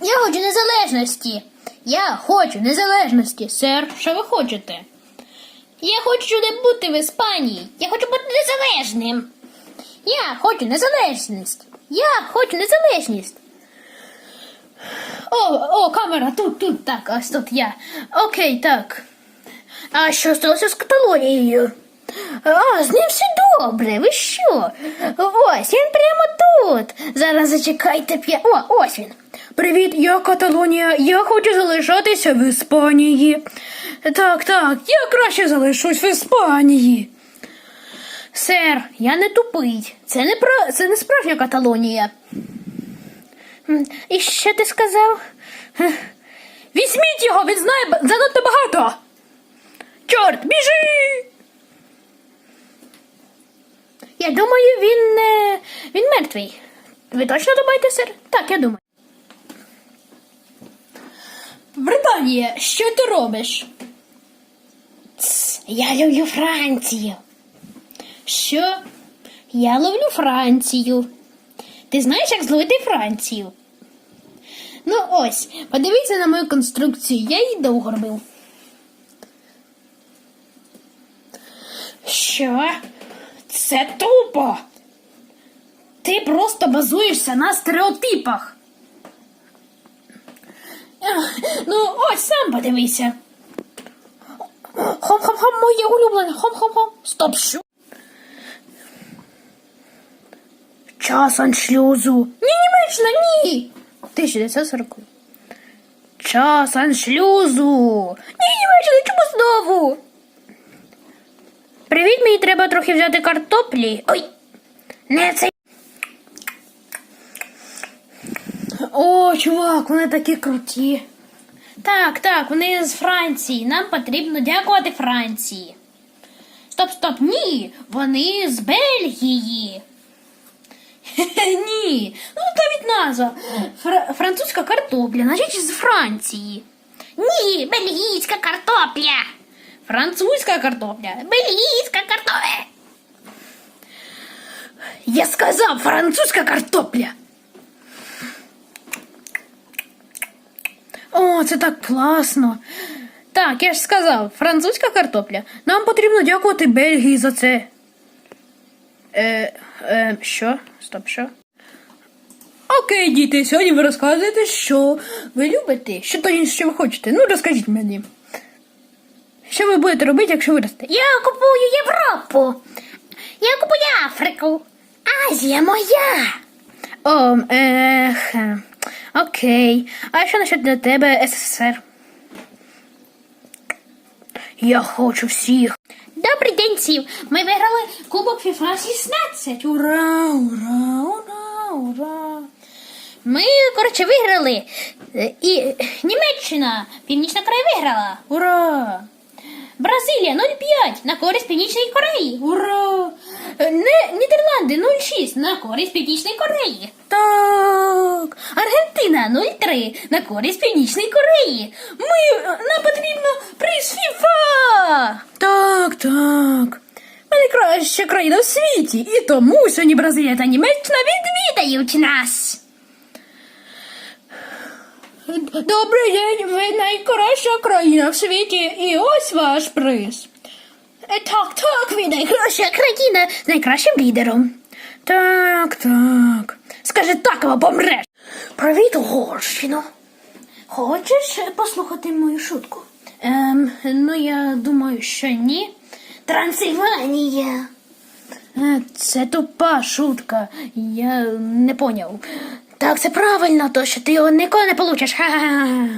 Я хочу незалежності. Я хочу незалежності, сер. Що ви хочете? Я хочу не бути в Іспанії. Я хочу бути незалежним. Я хочу незалежність. Я хочу незалежність. О, о, камера, тут, тут, так, ось тут я. Окей, так. А що сталося з Каталонією? А, з ним все добре. Ви що? Ось він прямо тут. Зараз зачекайте п'я. О, ось він. Привіт, я Каталонія. Я хочу залишатися в Іспанії. Так, так, я краще залишусь в Іспанії. Сер, я не тупий. Це не про це не справжня Каталонія. І що ти сказав? Візьміть його, він знає занадто багато. Чорт, біжи! Я думаю, він не. він мертвий. Ви точно думаєте, сер? Так, я думаю. Британія, що ти робиш? Тс, я люблю Францію. Що? Я ловлю Францію. Ти знаєш, як зловити Францію? Ну ось, подивіться на мою конструкцію, я її довго робив. Що? Це тупо. Ти просто базуєшся на стереотипах. Ну, ось сам подивися. Хом-хом-хом, моє улюблене. Хом-хом-хом. Стоп, що? Час аншлюзу. Ні, Німеччина, ні. 1940. Час аншлюзу. Ні, Німеччина, чому знову? Привіт, мені треба трохи взяти картоплі. Ой, не цей. О, чувак, вони такі круті. Так, так, вони з Франції. Нам потрібно дякувати Франції. Стоп, стоп, ні. Вони з Бельгії. Ні. Ну, навіть назва. Фра- французька картопля, значить з Франції. Ні, бельгійська картопля. Французька картопля. Бельгійська картопля. Я сказав французька картопля. О, це так класно. Так, я ж сказав, французька картопля. Нам потрібно дякувати Бельгії за це. Е, е, що? Стоп, що? Окей, діти, сьогодні ви розказуєте, що ви любите. Що то що ви хочете. Ну, розкажіть мені. Що ви будете робити, якщо виросте? Я купую Європу. Я купую Африку. Азія моя. О, ех, окей. А що насчет для тебе СССР? Я хочу всіх. Добрий день, сів. Ми виграли Кубок FIFA 16. Ура, ура, ура, ура. Ми, коротше, виграли. Е, І Німеччина, Північна Корея виграла. Ура! Бразилія 0,5 на користь Північної Кореї. Ура! Е, Не, Нідерланди 0,6 на користь Північної Кореї. Так. Аргентина 0,3 на користь Північної Кореї. Ми, е, нам потрібно приз ФІФА. Так, так. Ми найкраща країна в світі, і тому сьогодні Бразилія та Німеччина відвідають нас. Добрий день, ви найкраща країна в світі, і ось ваш приз. Е, Так, так, ви найкраща країна з найкращим лідером. Так, так. Скажи так, або помреш. Привіт, Угорщино. Хочеш послухати мою шутку? Ем, ну я думаю, що ні. Трансильванія. Е, Це тупа шутка. Я не поняв. Так, це правильно, то що ти його ніколи не получиш. Ха-ха-ха.